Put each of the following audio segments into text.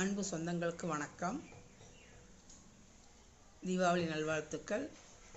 அன்பு சொந்தங்களுக்கு வணக்கம். தீபாவளி நல்வாழ்த்துக்கள்.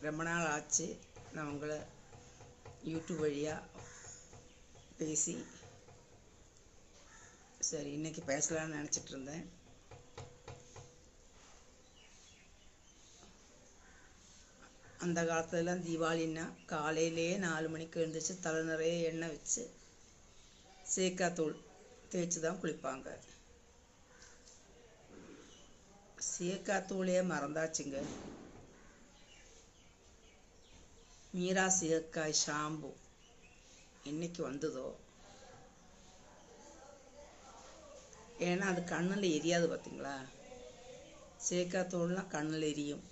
ரொம்ப நாள் ஆச்சு. நான் உங்களை யூடியூப் வழியாக பேசி சரி இன்னைக்கு பேசலான்னு நினச்சிட்டு இருந்தேன். அந்த காலத்துலலாம் தீபாவளின்னா காலையிலேயே நாலு மணிக்கு எழுந்திரிச்சு தலை நிறைய எண்ணெய் வச்சு சீக்காத்தூள் தேய்ச்சி தான் குளிப்பாங்க. சீக்காத்தூளே மறந்தாச்சுங்க. மீரா சீக்காய் ஷாம்பு. என்னைக்கு வந்ததோ? ஏன்னா அது கண்ணில் எரியாது பார்த்தீங்களா சீக்காத்தூள்லாம் கண்ணில் எரியும்.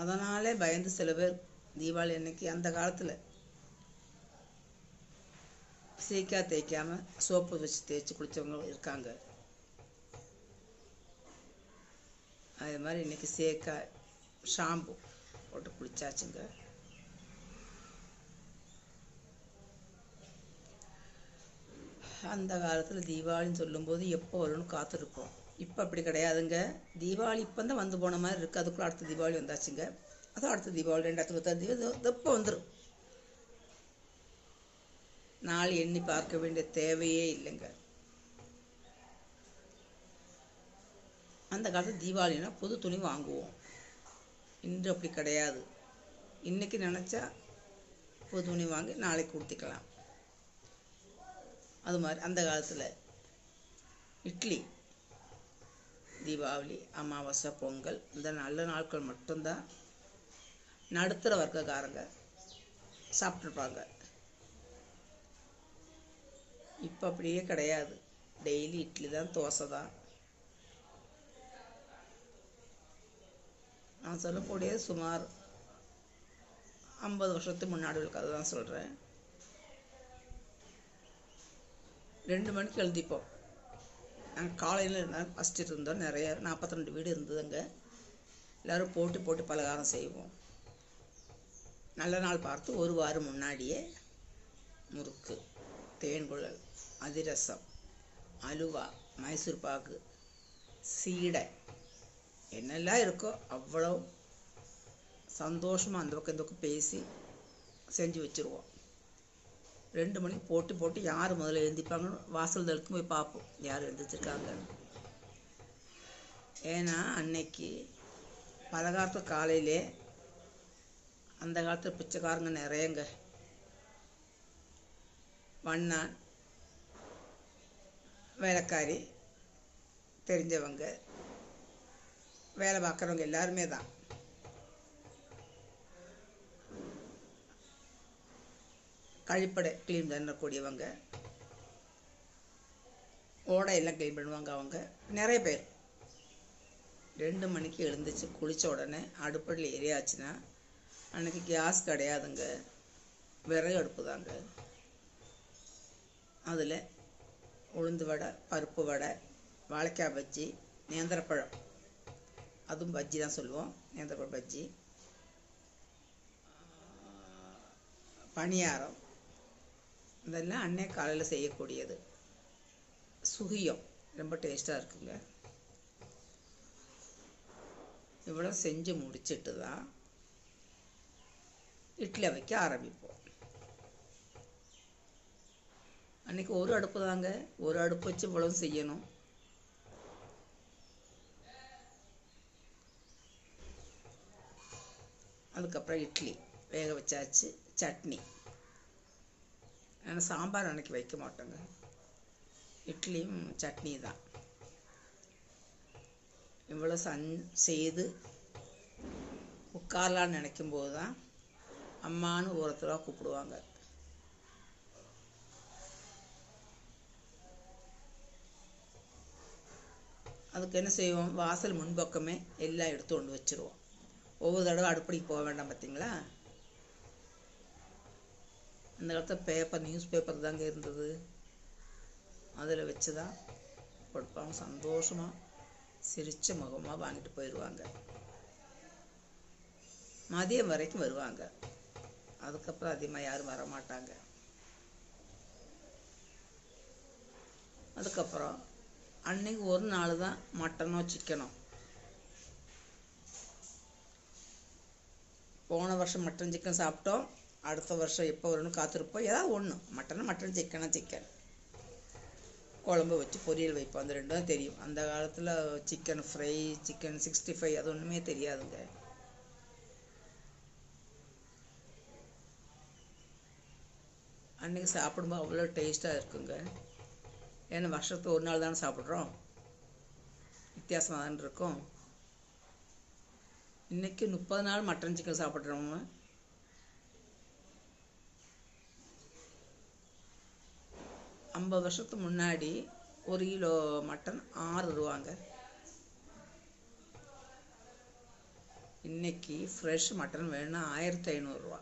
அதனாலே பயந்து சில பேர் தீபாவளி அன்னைக்கு அந்த காலத்தில் சீக்கா தேய்க்காமல் சோப்பு வச்சு தேய்ச்சி குளித்தவங்க இருக்காங்க. அது மாதிரி இன்னைக்கு சேக்கா ஷாம்பு போட்டு குளிச்சாச்சுங்க அந்த காலத்தில் தீபாவளின்னு சொல்லும்போது எப்போ வரும்னு காத்திருப்போம். இப்போ அப்படி கிடையாதுங்க. தீபாவளி இப்போ தான் வந்து போன மாதிரி இருக்குது அதுக்குள்ளே அடுத்த தீபாவளி வந்தாச்சுங்க. அதுவும் அடுத்த தீபாவளி ரெண்டாயிரத்தி இருபத்தாறு தீபாவளி எப்போ வந்துடும் நாள் எண்ணி பார்க்க வேண்டிய தேவையே இல்லைங்க. அந்த காலத்தில் தீபாவளினா புது துணி வாங்குவோம். இன்று அப்படி கிடையாது. இன்றைக்கி நினச்சா புது துணி வாங்கி நாளைக்கு கொடுத்துக்கலாம். அது மாதிரி அந்த காலத்தில் இட்லி தீபாவளி அமாவாசை பொங்கல் இந்த நல்ல நாட்கள் மட்டும்தான் நடுத்தர வர்க்கக்காரங்க சாப்பிட்ருப்பாங்க இப்போ அப்படியே கிடையாது. டெய்லி இட்லி தான் தோசை தான் நான் சொல்லக்கூடிய சுமார் ஐம்பது வருஷத்துக்கு முன்னாடி உள்ள கதை தான் சொல்கிறேன் ரெண்டு மணிக்கு எழுதிப்போம். நாங்கள் காலையில் இருந்தால் ஃபஸ்ட்டு இருந்தோம். நிறைய நாற்பத்தி ரெண்டு வீடு இருந்ததுங்க எல்லோரும் போட்டு போட்டு பலகாரம் செய்வோம். நல்ல நாள் பார்த்து ஒரு வாரம் முன்னாடியே முறுக்கு தேன்குழல் அதிரசம் அலுவா மைசூர் பாக்கு சீடை என்னெல்லாம் இருக்கோ அவ்வளோ சந்தோஷமாக அந்த பக்கம் இந்த பக்கம் பேசி செஞ்சு வச்சுருவோம். ரெண்டு மணிக்கு போட்டு போட்டு யார் முதல்ல எழுந்திப்பாங்கன்னு வாசல் தலுக்கும் போய் பார்ப்போம். யார் எழுந்திரிச்சிருக்காங்கன்னு ஏன்னா அன்னைக்கு பலகாலத்து காலையிலே அந்த காலத்தில் பிச்சைக்காரங்க நிறையங்க. வண்ணான் வேலைக்காரி தெரிஞ்சவங்க வேலை பார்க்குறவங்க எல்லாருமே தான். கழிப்படை க்ளீன் பண்ணக்கூடியவங்க. ஓடையெல்லாம் க்ளீன் பண்ணுவாங்க அவங்க. நிறைய பேர். ரெண்டு மணிக்கு எழுந்துச்சு குளித்த உடனே அடுப்படியில் எரியாச்சுன்னா அன்றைக்கி கேஸ் கிடையாதுங்க. விறகு அடுப்பு தாங்க. அதில் உளுந்து வடை பருப்பு வடை வாழைக்காய் பஜ்ஜி நேந்திரப்பழம். அதுவும் பஜ்ஜி தான் சொல்லுவோம். நேந்திரப்பழ பஜ்ஜி. பணியாரம். இதெல்லாம் அன்னை காலையில் செய்யக்கூடியது. சுகியம். ரொம்ப டேஸ்ட்டாக இருக்குங்க. இவ்வளோ செஞ்சு முடிச்சுட்டு தான் இட்லி வைக்க ஆரம்பிப்போம். அன்றைக்கி ஒரு அடுப்பு தாங்க. ஒரு அடுப்பு வச்சு இவ்வளவு செய்யணும். அதுக்கப்புறம் இட்லி வேக வச்சாச்சு சட்னி. ஆனால் சாம்பார் அன்றைக்கி வைக்க மாட்டோங்க. இட்லியும் சட்னி தான். இவ்வளோ சன் செய்து உட்காரலான்னு நினைக்கும்போது தான் அம்மான்னு ஒருத்தராக கூப்பிடுவாங்க. அதுக்கு என்ன செய்வோம்? வாசல் முன்பக்கமே எல்லாம் எடுத்து கொண்டு வச்சுருவோம். ஒவ்வொரு தடவை அடுப்படிக்கு போக வேண்டாம் பார்த்தீங்களா அந்த காலத்தில் பேப்பர் நியூஸ் பேப்பர் தாங்க இருந்தது. அதில் வச்சு தான் கொடுப்பாங்க. சந்தோஷமாக சிரித்த முகமாக வாங்கிட்டு போயிடுவாங்க மதியம் வரைக்கும் வருவாங்க. அதுக்கப்புறம் அதிகமாக யாரும் வர மாட்டாங்க. அதுக்கப்புறம் அன்னைக்கு ஒரு நாள் தான் மட்டனோ சிக்கனோ போன வருஷம் மட்டன் சிக்கன் சாப்பிட்டோம். அடுத்த வருஷம் எப்போ வரும்னு காத்திருப்போம். ஏதாவது ஒன்று மட்டனா மட்டன் சிக்கனா சிக்கன் குழம்பு வச்சு பொரியல் வைப்போம். அந்த ரெண்டும் தான் தெரியும். அந்த காலத்தில் chicken fry chicken sixty five அது ஒன்றுமே தெரியாதுங்க. அன்றைக்கி சாப்பிடும்போது அவ்வளோ டேஸ்ட்டாக இருக்குங்க. ஏன்னா வருஷத்துக்கு ஒரு நாள் தானே சாப்பிட்றோம். வித்தியாசமாக தானே இருக்கும். இன்றைக்கி முப்பது நாள் மட்டன் சிக்கன் சாப்பிட்றவங்க ஐம்பது வருஷத்துக்கு முன்னாடி ஒரு கிலோ மட்டன் ஆறு ரூபாங்க இன்னைக்கு ஃப்ரெஷ் மட்டன் வேணும்னா ஆயிரத்தி ஐநூறுரூவா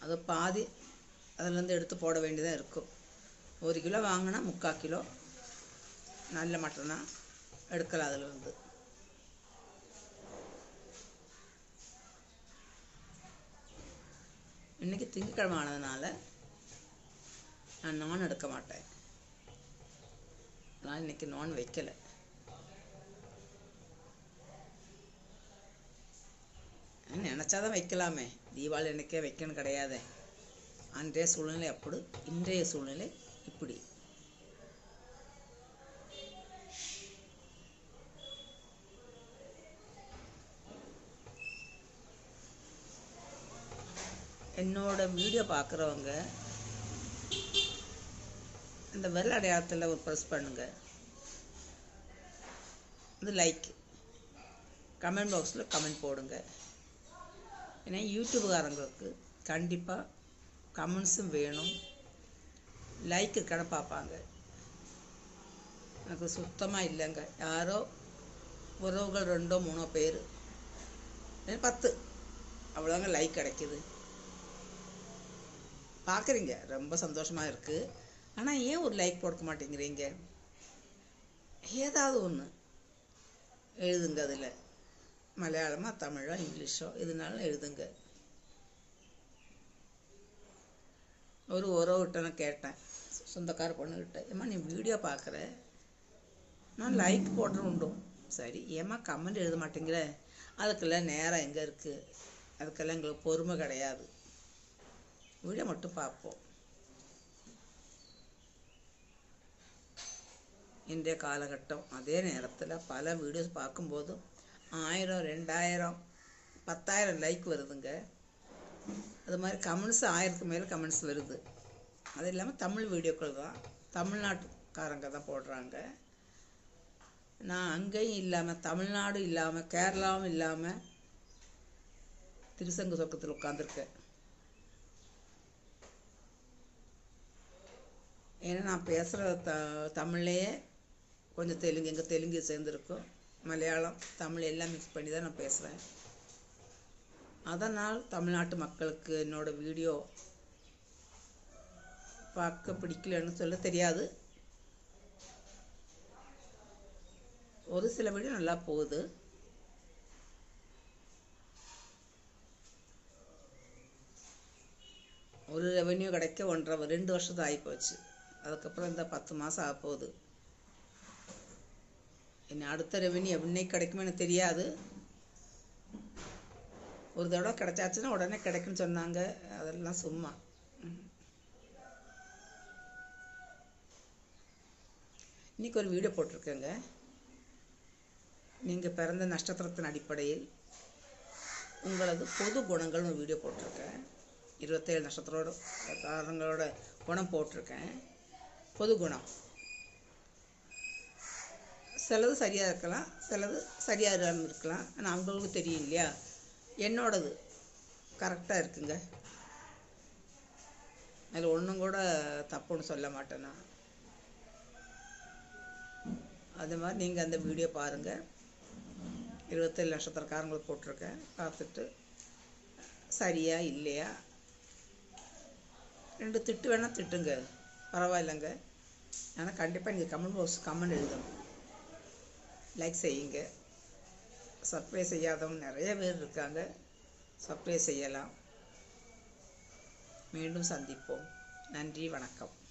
அது பாதி அதுலேருந்து எடுத்து போட வேண்டியதாக இருக்கும். ஒரு கிலோ வாங்கினா முக்கால் கிலோ. நல்ல மட்டனாக எடுக்கலாம் அதிலிருந்து இன்றைக்கி திங்கக்கிழமை ஆனதுனால நான் நான் எடுக்க மாட்டேன். நான் இன்னைக்கு நான் வைக்கலை. நினச்சாதான் வைக்கலாமே. தீபாவளி அன்னைக்கே வைக்கணும் கிடையாதே. அன்றைய சூழ்நிலை அப்படி இன்றைய சூழ்நிலை இப்படி. என்னோட வீடியோ பார்க்குறவங்க இந்த வெள்ள அடையாளத்தில் ஒரு ப்ரெஸ் பண்ணுங்க. இது லைக் கமெண்ட் பாக்ஸில் கமெண்ட் போடுங்க. ஏன்னா யூடியூப்காரங்களுக்கு கண்டிப்பாக கமெண்ட்ஸும் வேணும். லைக் இருக்கான பார்ப்பாங்க. எனக்கு சுத்தமாக இல்லைங்க. யாரோ உறவுகள் ரெண்டோ மூணோ பேர். பத்து. அவ்வளோங்க லைக் கிடைக்கிது. பார்க்குறீங்க ரொம்ப சந்தோஷமாக இருக்குது ஆனால் ஏன் ஒரு லைக் போட மாட்டேங்கிறீங்க? ஏதாவது ஒன்று எழுதுங்க அதில். மலையாளமா தமிழோ இங்கிலீஷோ எதுனாலும் எழுதுங்க. ஒரு உறவுகிட்ட நான் கேட்டேன். சொந்தக்கார பொண்ணுக்கிட்ட ஏம்மா நீ வீடியோ பார்க்குற நான் லைக் போடுற உண்டு. சரி ஏம்மா கமெண்ட் எழுத மாட்டேங்கிற? அதுக்கெல்லாம் நேரம் எங்கே இருக்குது அதுக்கெல்லாம் எங்களுக்கு பொறுமை கிடையாது. வீடியோ மட்டும் பார்ப்போம் இன்றைய காலகட்டம் அதே நேரத்தில் பல வீடியோஸ் பார்க்கும்போதும் ஆயிரம் ரெண்டாயிரம் பத்தாயிரம் லைக் வருதுங்க அது மாதிரி கமெண்ட்ஸ் ஆயிரத்துக்கு மேலே கமெண்ட்ஸ் வருது அது இல்லாமல் தமிழ் வீடியோக்கள் தான் தமிழ்நாட்டுக்காரங்க தான் போடுறாங்க நான் அங்கேயும் இல்லாமல் தமிழ்நாடும் இல்லாமல் கேரளாவும் இல்லாமல் திருசங்க சொக்கத்தில் உட்காந்துருக்கேன் ஏன்னா நான் பேசுகிற த தமிழ்லேயே. கொஞ்சம் தெலுங்கு எங்கள் தெலுங்கு சேர்ந்துருக்கும். மலையாளம் தமிழ் எல்லாம் மிக்ஸ் பண்ணி தான் நான் பேசுகிறேன் அதனால் தமிழ்நாட்டு மக்களுக்கு என்னோட வீடியோ பார்க்க பிடிக்கலன்னு சொல்ல தெரியாது. ஒரு சில வீடியோ நல்லா போகுது. ஒரு ரெவென்யூ கிடைக்க ஒன்றரை ரெண்டு வருஷத்து ஆகிப்போச்சு அதுக்கப்புறம் இந்த பத்து மாதம் ஆக போகுது இனி அடுத்த ரெவென்யூ என்னைக்கு கிடைக்குமோ எனக்கு தெரியாது. ஒரு தடவை கிடைச்சாச்சுன்னா உடனே கிடைக்குன்னு சொன்னாங்க. அதெல்லாம் சும்மா. இன்றைக்கி இன்னைக்கு ஒரு வீடியோ போட்டிருக்கேங்க. நீங்கள் பிறந்த நட்சத்திரத்தின் அடிப்படையில் உங்களது பொது குணங்கள்னு ஒரு வீடியோ போட்டிருக்கேன். இருபத்தேழு நட்சத்திரோட காரங்களோட குணம் போட்டிருக்கேன். பொது குணம். சிலது சரியாக இருக்கலாம் சிலது சரியாக இல்லாமல் இருக்கலாம். ஆனால் அவங்களுக்கு தெரியும் இல்லையா? என்னோடது கரெக்டாக இருக்குங்க. அதில் ஒன்றும் கூட தப்புன்னு சொல்ல மாட்டேன் நான். அது மாதிரி நீங்கள் அந்த வீடியோ பாருங்கள் இருபத்தேழு நட்சத்திரக்காரங்களுக்கு போட்டிருக்கேன். பார்த்துட்டு சரியா இல்லையா? ரெண்டு திட்டு வேணால் திட்டுங்க. பரவாயில்லைங்க. ஆனால் கண்டிப்பாக நீங்கள் கமெண்ட் பாக்ஸ் கமெண்ட் எழுதணும். லைக் செய்யுங்க. சப்ஸ்கிரைப் செய்யாதவங்க நிறைய பேர் இருக்காங்க. சப்ஸ்கிரைப் செய்யலாம். மீண்டும் சந்திப்போம். நன்றி வணக்கம்.